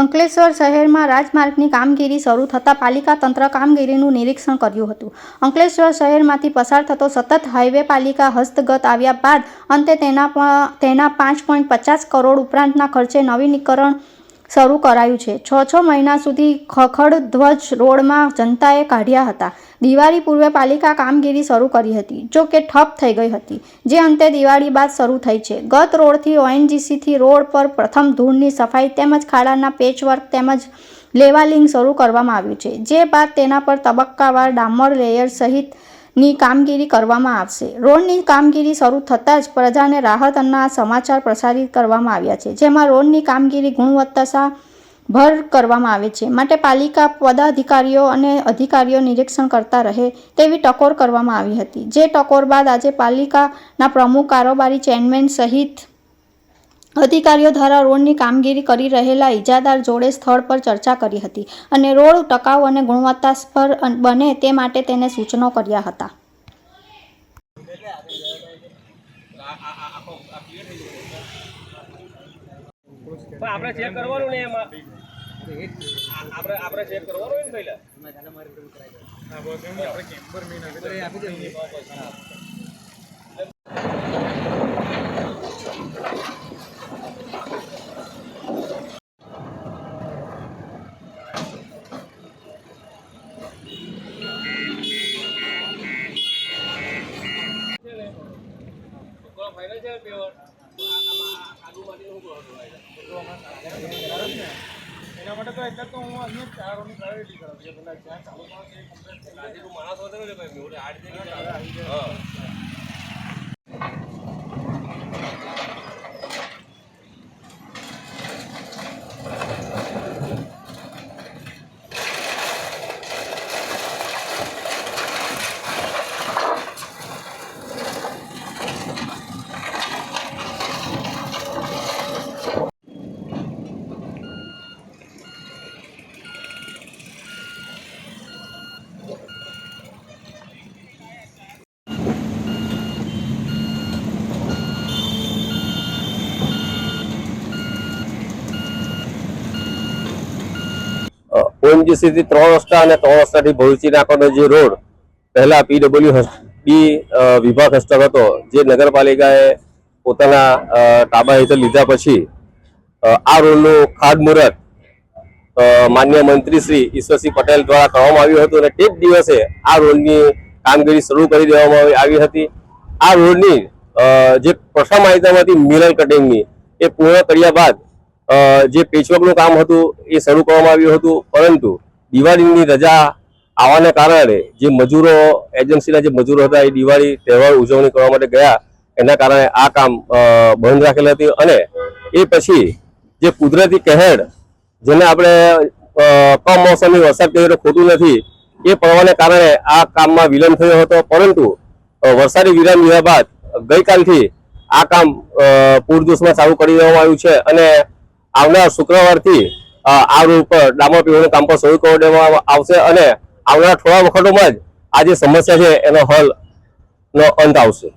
અંકલેશ્વર શહેરમાં રાજમાર્ગની કામગીરી શરૂ થતાં પાલિકા તંત્ર કામગીરીનું નિરીક્ષણ કર્યું હતું. અંકલેશ્વર શહેરમાંથી પસાર થતો સતત હાઈવે પાલિકા હસ્તગત આવ્યા બાદ અંતે તેના તેના પાંચ પોઈન્ટ પચાસ કરોડ ઉપરાંતના ખર્ચે નવીનીકરણ શરૂ કરાયું છે. છ છ મહિના સુધી ખખડ ધ્વજ રોડમાં જનતાએ કાઢ્યા હતા. દિવાળી પૂર્વે પાલિકા કામગીરી શરૂ કરી હતી, જો કે ઠપ થઈ ગઈ હતી, જે અંતે દિવાળી બાદ શરૂ થઈ છે. ગત રોડથી ઓએનજીસીથી રોડ પર પ્રથમ ધૂળની સફાઈ તેમજ ખાડાના પેચવર્ક તેમજ લેવાલિંગ શરૂ કરવામાં આવ્યું છે, જે બાદ તેના પર તબક્કાવાર ડામર લેયર સહિતની કામગીરી કરવામાં આવશે. રોડની કામગીરી શરૂ થતાં જ પ્રજાને રાહતના સમાચાર પ્રસારિત કરવામાં આવ્યા છે, જેમાં રોડની કામગીરી ગુણવત્તા ભર કરવામાં આવે છે. માટે પાલિકા પદાધિકારીઓ અને અધિકારીઓ નિરીક્ષણ કરતા રહે તેવી ટકોર કરવામાં આવી હતી, જે ટકોર બાદ આજે પાલિકાના પ્રમુખ કારોબારી ચેરમેન સહિત અધિકારીઓ દ્વારા રોડની કામગીરી કરી રહેલા ઇજાદાર જોડે સ્થળ પર ચર્ચા કરી હતી અને રોડ ટકાઉ અને ગુણવત્તાસ્પર બને તે માટે તેને સૂચનો કર્યા હતા. આપણે ચેક કરવાનું ને એમાં? આપણે આપણે ચેક કરવાનું ને પહેલા? ફાઇનલ છે પેવર આગુ માટે શું એના માટે તો એટલે તો હું અહીંયા ચારોની પ્રાયોરિટી કરું છું પેલા જ્યાં ચાલુ જાય. આજે તું માણસ વધારે ને ભાઈ મેં આડ દે હા ઓએનજીસી થી ત્રણ રસ્તા અને ત્રણ રસ્તાથી ભવિષ્ય નાકાનો જે રોડ, પહેલા પીડબ્લ્યુ ડી વિભાગ હસ્તક હતો, જે નગરપાલિકાએ પોતાના તાબા હેઠળ લીધા પછી આ રોડનું ખાતમુહૂર્ત માન્ય મંત્રી શ્રી ઈશ્વરસિંહ પટેલ દ્વારા કરવામાં આવ્યું હતું અને તે જ દિવસે આ રોડની કામગીરી શરૂ કરી દેવામાં આવી- હતી. આ રોડની જે પ્રથમ આઇટમ હતી મિરર કટિંગની, એ પૂર્ણ કર્યા બાદ જે પેચવર્કનું કામ હતું એ શરૂ કરવામાં આવ્યું હતું. પરંતુ દિવાળીની રજા આવવાને કારણે જે મજૂરો, એજન્સીના જે મજૂરો હતા, એ દિવાળી તહેવાર ઉજવણી કરવા માટે ગયા. એના કારણે આ કામ બંધ રાખેલ હતી અને એ પછી જે કુદરતી કહેર, જેને આપણે કમોસમી વરસાદ કહીએ તો ખોટું નથી, એ પડવાને કારણે આ કામમાં વિલંબ થયો હતો. પરંતુ વરસાદી વિરામ લીધા બાદ ગઈકાલથી આ કામ પૂરજોશમાં ચાલુ કરી દેવામાં આવ્યું છે. અને આવનાર શુક્રવારથી આ રોડ પર ડામર પીવાનું કામ પર શરૂ કરી દેવામાં આવશે અને આવનાર થોડા વખતોમાં જ આ જે સમસ્યા છે એનો હલ, નો અંત આવશે.